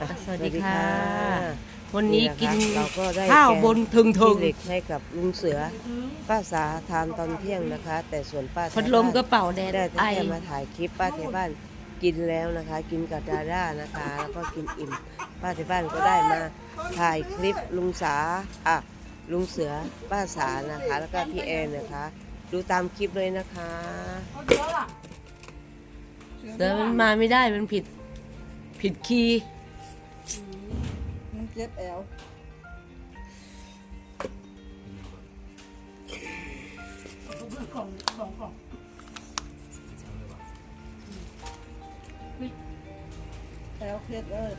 อะสวัสดีค่ะ วัวันนนี้นี้กิกินนเราก็ได้ข้าวแกงบนถึงถึขี้งเหล็กให้กับลุงเสือ ป้าสาทานตอนเที่ยงนะคะ แต่ส่วนป้าพัดลมกระเป๋าแดดได้แต่ไอแค่มาถ่ายคลิปป้าที่บ้านกินแล้วนะคะ กินกับดาด้านะคะ แล้วก็กินอิ่ม ป้าที่บ้านก็ได้มาถ่ายคลิปลุงสาอะลุงเสือป้าสานะคะ แล้วก็พี่แอนนะคะ ดูตามคลิปเลยนะคะเสือมันมาไม่ได้มันผิดผิดคีย์มัน เจ็บแอวแอลเพชรเอ้ย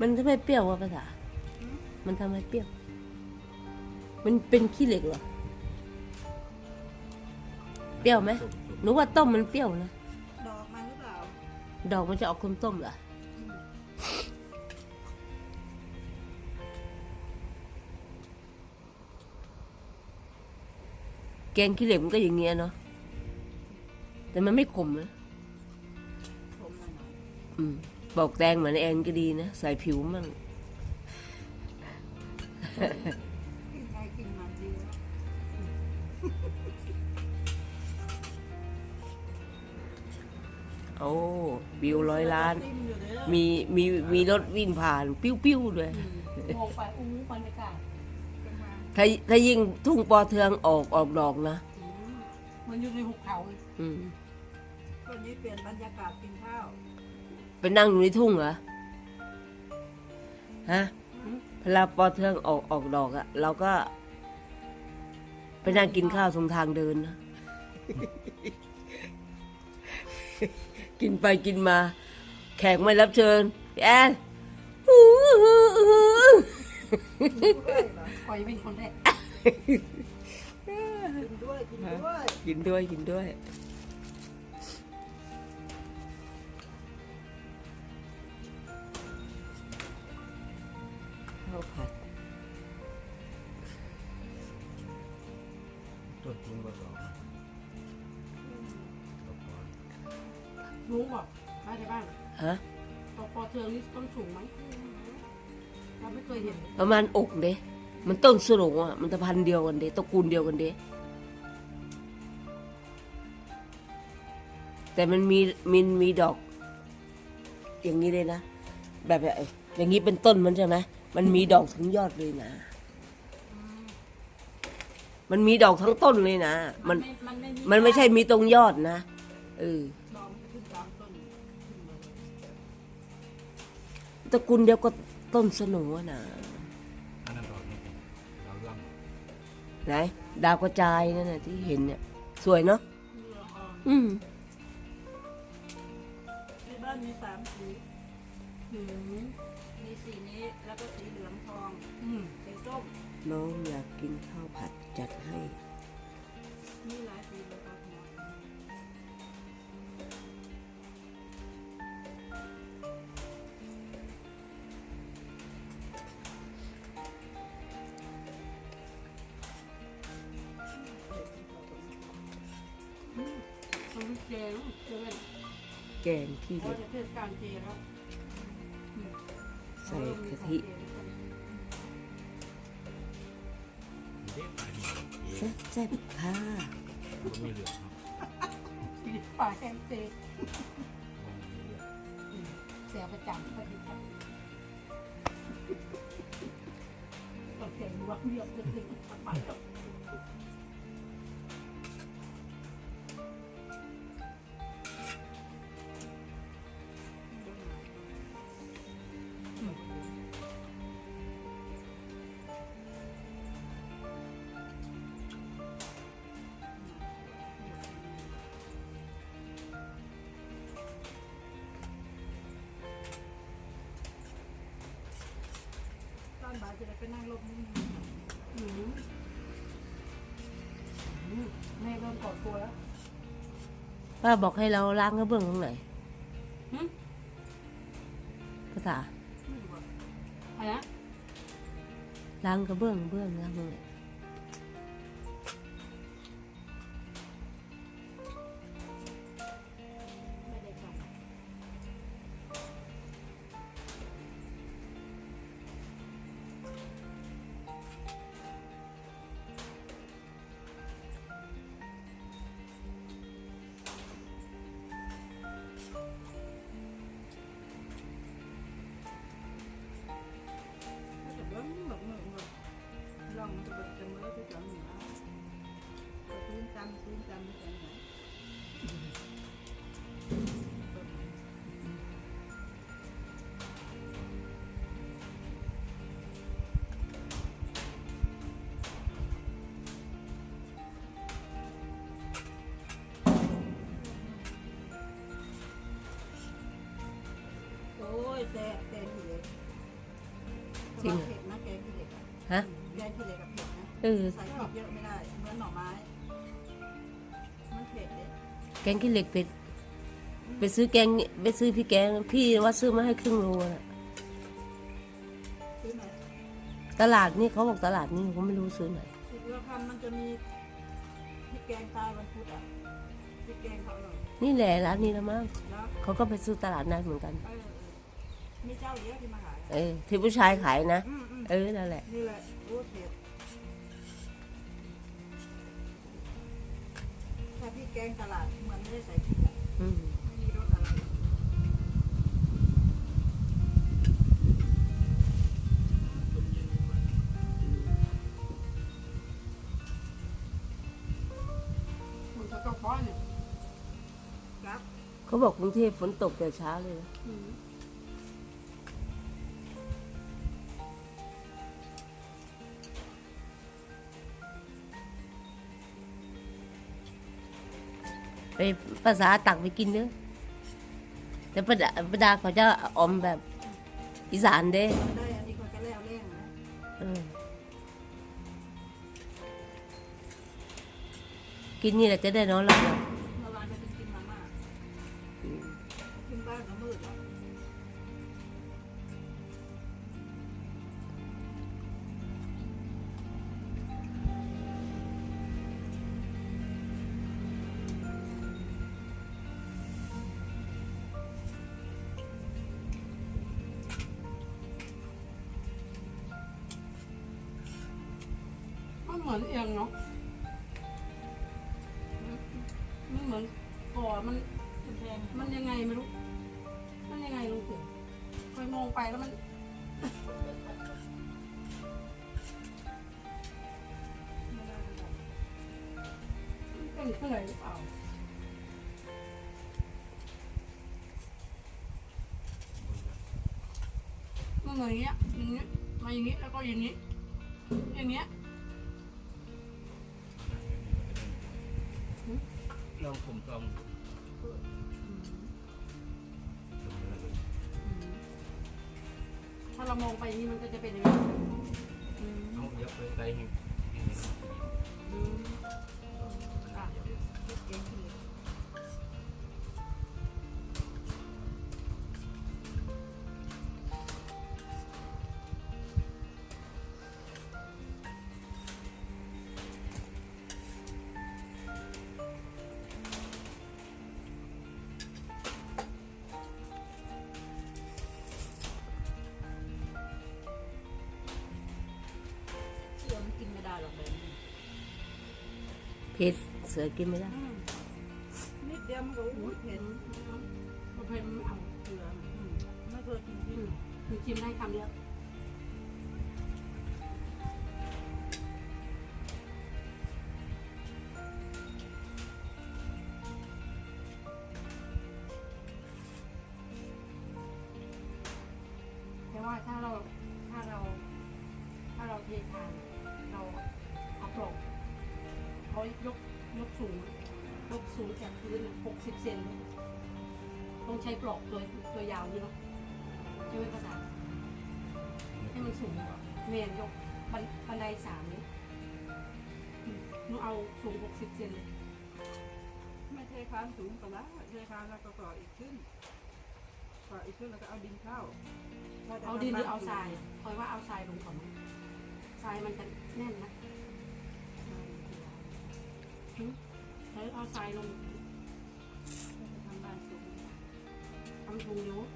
มันทำไมเปรี้ยววะภาษา มันทำไมเปรี้ยว มันเป็นขี้เหล็กเหรอ เปรี้ยวไหมหนูว่าต้มมันเปรี้ยวนะ ดอกมันหรือเปล่า ดอกมันจะออกส้มๆเหรอ แกงขี้เหล็กมันก็อย่างเงี้ยเนาะ แต่มันไม่ขมนะผมหน่อยหน่อยอืม บอกแดงเหมือนแอนก็ดีนะ ใส่ผิวมั่งกินไงกินมันดีแล้วโอ้วิวร้อยล้านติ้มอยู่เด้อมีมีมีรถวิ่งผ่าน ปิ้วๆด้วยมองไปอู้บรรยากาศเป็นมาถ้าถ้ายิ่งทุ่งปอเทืองออกออกดอกนะอืมมันอยู่ในหุบเขาเลยอืมวันนี้เปลี่ยนบรรยากาศกินข้าว ไปนั่งอยู่ในทุ่งเหรอ ฮะ เวลาปอเทืองออกออกดอกอะเราก็ ไปนั่งกินข้าวตรงทางเดินนะ กินไปกินมา แขกไม่รับเชิญพี่แอนคอยเป็นคนแรก กินด้วยกินด้วย กินด้วยกินด้วย รู้บอกมาจากบ้านฮะปอปอเทืองนี่ต้นสูงไหมเราไม่เคยเห็นประมาณอกเด้มันต้นสโรงอะ มันตะพันธุ์เดียวกันเด้ตระกูลเดียวกันเด้แต่มันมีมีมีดอก อย่างนี้เลยนะแบบแบบอย่างนี้เป็นต้นมันใช่ไหมมันมีดอกถึงยอดเลยนะ มันมีดอกทั้งต้นเลยนะ มัน มันไม่มีมันไม่ใช่มีตรงยอดนะ เออ ระกูลเดียวก็ต้นสโหนอะนะอันนั้นดอกนี่ดาวเรื่องไหนดาวกระจายนั่นน่ะที่เห็นเนี่ย สวยเนาะอืมในบ้านมีสามสีอืมมีสีนี้แล้วก็สีเหลืองทองอืมสีส้มน้องอยากกินข้าวผัดจัดให้ มีหลาย มันเจลูกเจอแกงขี้เราล็กจะเทศกาลเจแล้วใส่กะทิแซ่บแซ่บค่ะมันมีเหลือครับป่าแห้งเจมันมีเหลืองเสียประจำปฏิบัติต้องเสียงรวมเรียบเป็นสิ่งสำคัญ ป้าบอกให้เราล้างกระเบื้องตรงไหนหึ ภาษาไม่รู้อะอะไรนะล้างกระเบื้องเบื้องล้างตรงไหน ยแซ่บแกงขี้เหล็กเผ็ดนะแกงขี้เหล็กอะฮะ แกงขี้เหล็กกับเผ็ดนะ เออ ใส่พริกเยอะไม่ได้เหมือนหน่อไม้ มันเผ็ดเลยแกงขี้เหล็กเป็ดไปซื้อแกงไปซื้อพี่แกง พี่ว่าซื้อมาให้ครึ่งโลน่ะซื้อไหนตลาดนี่เขาบอกตลาดนี่ผมไม่รู้ซื้อไหนสิบละคำมันจะมีพริกแกงตายวันพุธอะพริกแกงเขาอร่อยนี่แหละร้านนี้ละมั้งแล้วเขาก็ไปซื้อตลาดนัดเหมือนกัน เออ มีเจ้าเยอะที่มาขายเออที่ผู้ชายขายนะ อืมอืมเออ นั่นแหละ นี่แหละโอ้เผ็ดถ้าพริกแกงตลาดเหมือนไม่ได้ใส่พริกอะอืมไม่มีรสอะไรต้นเย็นมามันจะต้องฟ้อนเนี่ยครับเขาบอกกรุงเทพฝนตกแต่เช้าเลยนะ อืม ไปภาษาตักไปกินเนื้อะแต่ประดาประดาเขาจะออมแบบอีสานเด้ได้อันนี้ก็จะแล้วเร่งนะเออกินนี่แหละจะได้นอนหลับ เหมือนเอียงเนาะมันเหมือนก่อมันแพงมันยังไงไม่รู้ มันยังไงลุงเสือเคยมองไปแล้วมันมันเป็นอะไรหรือเปล่ามันเหมือนอย่างเงี้ยอย่างเงี้ยมาอย่างงี้แล้วก็อย่างงี้อย่างเงี้ย องผมลองถ้าเรามองไปนี่มันก็จะเป็นอย่างนี้ เอาเยอะไปไกลให้ใเพชรเสือกินไม่ได้อืมนิดเดียวมันก็อุ้ยเผ็ดมันเผ็ดมันไม่เอาเสืออืมไม่เคยกินที่อืมมันชิมได้คำเดียว ยกยกสูงยกสูงจากพื้นหกสิบเซนต้องใช้ปลอกตัวตัวยาวนี่เนาะใช่ไหมภาษาให้มันสูงเมนยกบันบันไดสามนี้หนูเอาสูงหกสิบเซนไม่เท้คานสูงก็แล้วใช่คานแล้วก็ต่ออีกขึ้นต่ออีกขึ้นแล้วก็เอาดินเข้า เอาดินหรือเอาทรายคอยว่าเอาทรายลงก่อนทรายมันจะแน่นนะ ใช้เอาทรายลงทำบานสูงทำถุงเยอะ